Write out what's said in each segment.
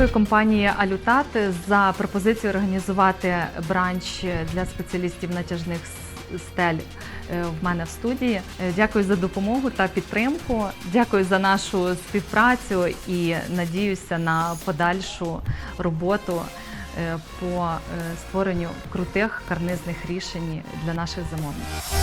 Дякую компанії Алютат за пропозицію організувати бранч для спеціалістів натяжних стель е, в мене в студії. Е, Дякую за допомогу та підтримку. Дякую за нашу співпрацю і надіюся на подальшу роботу е, по створенню крутих карнизних рішень для наших замовників.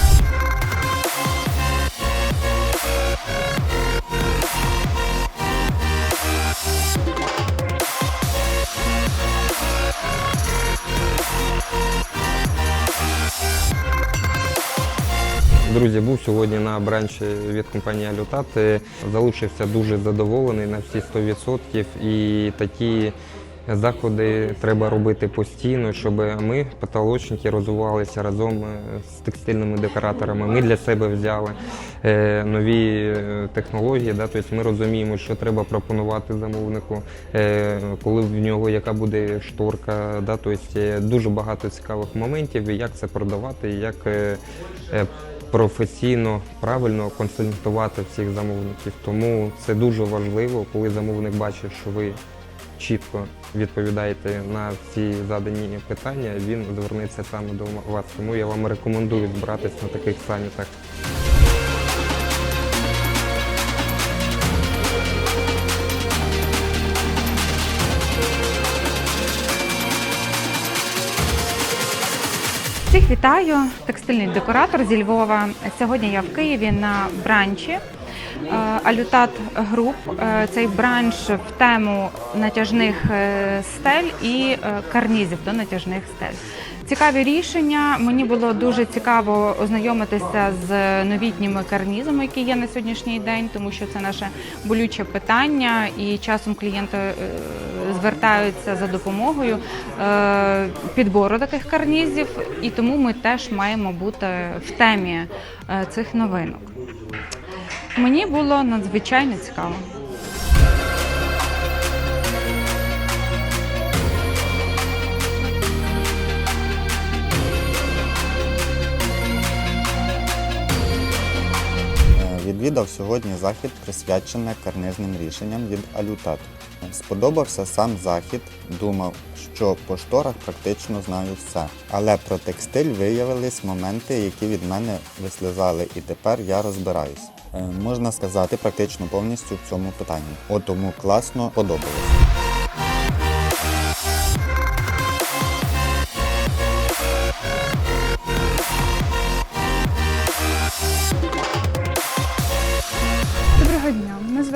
Друзі, був сьогодні на бранчі від компанії Алютат. Залишився дуже задоволений на всі 100%. І такі заходи треба робити постійно, щоб ми, потолочники, розвивалися разом е, з текстильними декораторами. Ми для себе взяли е, нові е, технології. Да? Тобто ми розуміємо, що треба пропонувати замовнику, коли в нього яка буде шторка. Да? Тобто дуже багато цікавих моментів, як це продавати, як професійно, правильно консультувати всіх замовників. Тому це дуже важливо, коли замовник бачить, що ви чітко відповідаєте на всі задані питання, він звернеться саме до вас. Тому я вам рекомендую збиратись на таких самітах. Всіх вітаю! Текстильний декоратор зі Львова. Сьогодні я в Києві на бранчі Алютат Груп. Е, Цей бранч в тему натяжних е, стель і е, карнізів до натяжних стель. Цікаві рішення. Мені було дуже цікаво ознайомитися з новітніми карнізами, які є на сьогоднішній день, тому що це наше болюче питання, і часом клієнти е, звертаються за допомогою е, підбору таких карнізів, і тому ми теж маємо бути в темі е, цих новинок. Мені було надзвичайно цікаво. Е, Відвідав сьогодні захід, присвячений карнизним рішенням від Алютат. Сподобався сам захід. Думав, що по шторах практично знаю все. Але про текстиль виявились моменти, які від мене вислизали, і тепер я розбираюсь. Е, Можна сказати, практично повністю в цьому питанні. От тому класно подобалось.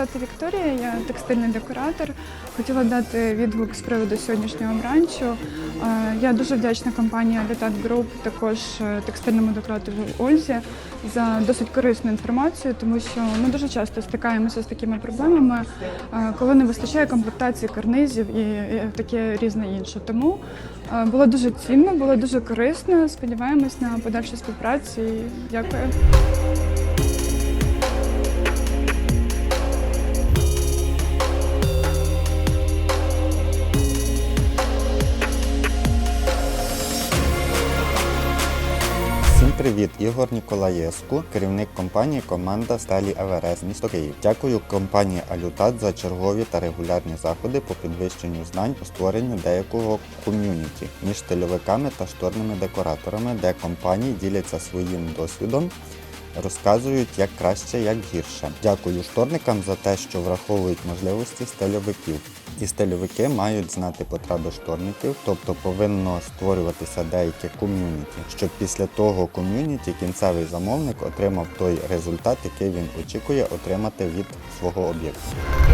Звати Вікторія, я текстильний декоратор. Хотіла дати відгук з приводу сьогоднішнього бранчу. Е, Я дуже вдячна компанії Habitat Group, також е, текстильному декоратору Ользі за досить корисну інформацію, тому що ми дуже часто стикаємося з такими проблемами, е, коли не вистачає комплектації карнизів і таке різне інше. Тому було дуже цінно, було дуже корисно. Сподіваємось на подальшу співпрацю. Дякую. Всім привіт! Ігор Ніколаєску, керівник компанії Команда Сталі Еверест, місто Київ. Дякую компанії Алютат за чергові та регулярні заходи по підвищенню знань у створенню деякого ком'юніті між стильовиками та шторними декораторами, де компанії діляться своїм досвідом. Розказують як краще, як гірше. Дякую шторникам за те, що враховують можливості стильовиків. І стильовики мають знати потреби шторників, тобто повинно створюватися деяке ком'юніті, щоб після того ком'юніті кінцевий замовник отримав той результат, який він очікує отримати від свого об'єкту.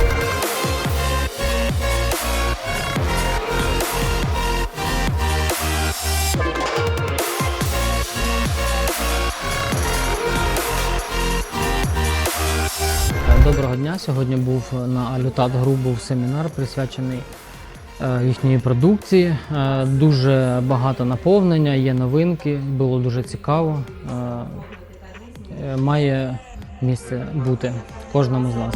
Доброго дня. Сьогодні був на Алютат Груп був семінар присвячений е, їхньої продукції. Е, Дуже багато наповнення, є новинки, було дуже цікаво. Е, Має місце бути кожному з нас.